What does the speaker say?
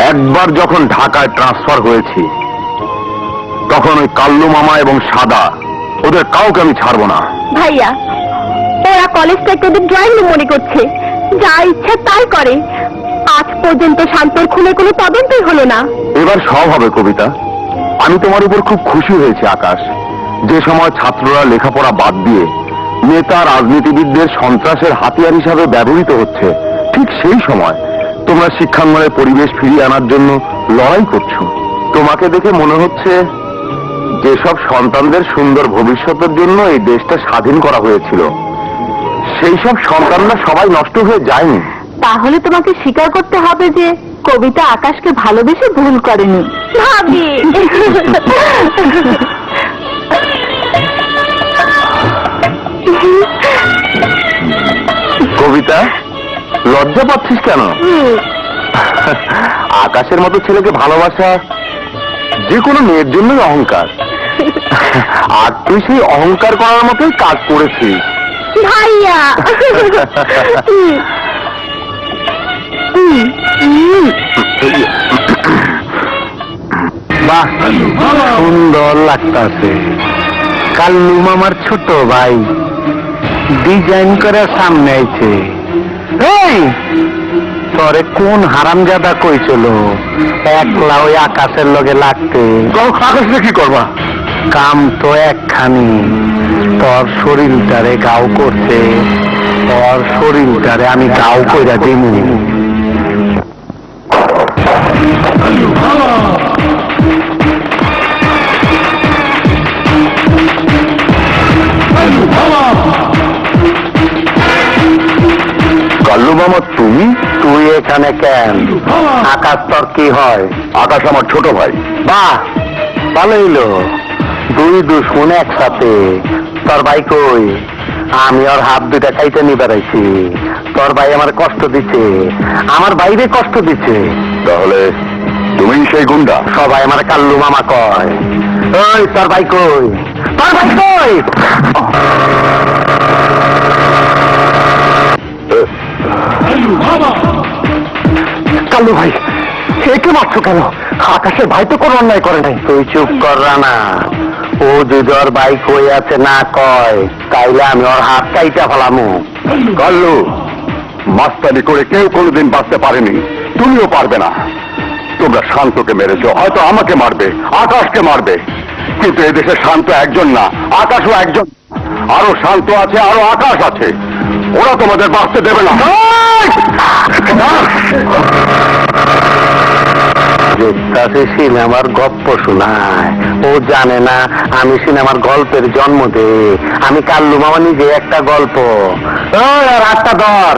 একবার যখন ঢাকায় ট্রান্সফার হয়েছি তখন ওই কাল্লু মামা এবং সাদা ওদের কাউকে আমি ছাড়বো না। ভাইয়া ওরা কলেজটাকে ওদের ড্রয়িং রুম মনে করছে। যা ইচ্ছা তাই করে। আজ পর্যন্ত শান্তর খুনে কোনো তদন্তই হলো না। এবার সব হবে কবিতা। আমি তোমার উপর খুব খুশি হয়েছি আকাশ। যে সময় ছাত্ররা লেখাপড়া বাদ দিয়ে নেতা রাজনীতিবিদদের সন্ত্রাসের হাতিয়ার হিসাবে ব্যবহৃত হচ্ছে ঠিক সেই সময় তোমরা শিক্ষাঙ্গনের পরিবেশ ফিরিয়ে আনার জন্য লড়াই করছ। তোমাকে দেখে মনে হচ্ছে যেসব সন্তানদের সুন্দর ভবিষ্যতের জন্য এই দেশটা স্বাধীন করা হয়েছিল সেই সব সন্তানরা সবাই নষ্ট হয়ে যায়নি। তাহলে তোমাকে স্বীকার করতে হবে যে কবিতা আকাশকে ভালোবেসে ভুল করেনি। ভাবি। কবিতা? লজ্জা পাচ্ছিস কেন? আকাশের মতো ছেলেকে ভালোবাসা যে কোনো মেয়ের জন্যই অহংকার। আর তুই সেই অহংকার করার মতোই কাজ করেছিস। ভাইয়া। বাহ সুন্দর লাগতাছে। কাল্লু মামার ছোট ভাই ডিজাইন করে সামনে আইছে। এই তরে কোন হারামজাদা কইছিল একলা ওই আকাশের লগে লাগতে। আকাশে কি করবা? কাম তো একখানি। তোর শরীরটারে গাও করছে তোর শরীরটারে আমি গাও কইরা দিমু। কাল্লু মামা তুমি? তুই এখানে কেন? আকাশ তোর কি হয়? আকাশ আমার ছোট ভাই। বাহ! ভালো হইল দুই দুশ্মন একসাথে। তোর ভাই কই? আমি ওর হাত দুইটা খাইতে নি বেড়াইছি। তোর ভাই আমার কষ্ট দিচ্ছে। আমার বাইরে কষ্ট দিচ্ছে। তাহলে তুমি সেই গুন্ডা? সবাই আমার কাল্লু মামা কয়। ওই তোর ভাই কই? তোর ভাই কই? একে মারছো কেন? আকাশের ভাই তো কোনো অন্যায় করে নাই। তুই চুপ কর না ও যদি ওর ভাই কই আছে না কয়। তাইলে আমি ওর হাত কাইটা ফেলামু। কাল্লু মাস্তানি করে কেউ কোনোদিন বাঁচতে পারেনি। তুমিও পারবে না। তোমরা শান্তকে মেরেছো হয়তো আমাকে মারবে আকাশকে মারবে। কিন্তু এদেশে শান্ত একজন না আকাশও একজন। আরও শান্ত আছে আরও আকাশ আছে। ওরা তোমাদের বাঁচতে দেবে না। তাতে সিনেমার গপ্প শোনায়। ও জানে না আমি সিনেমার গল্পের জন্ম দে। আমি কাল্লু মামা নিজে একটা গল্প। রাস্তা ধর।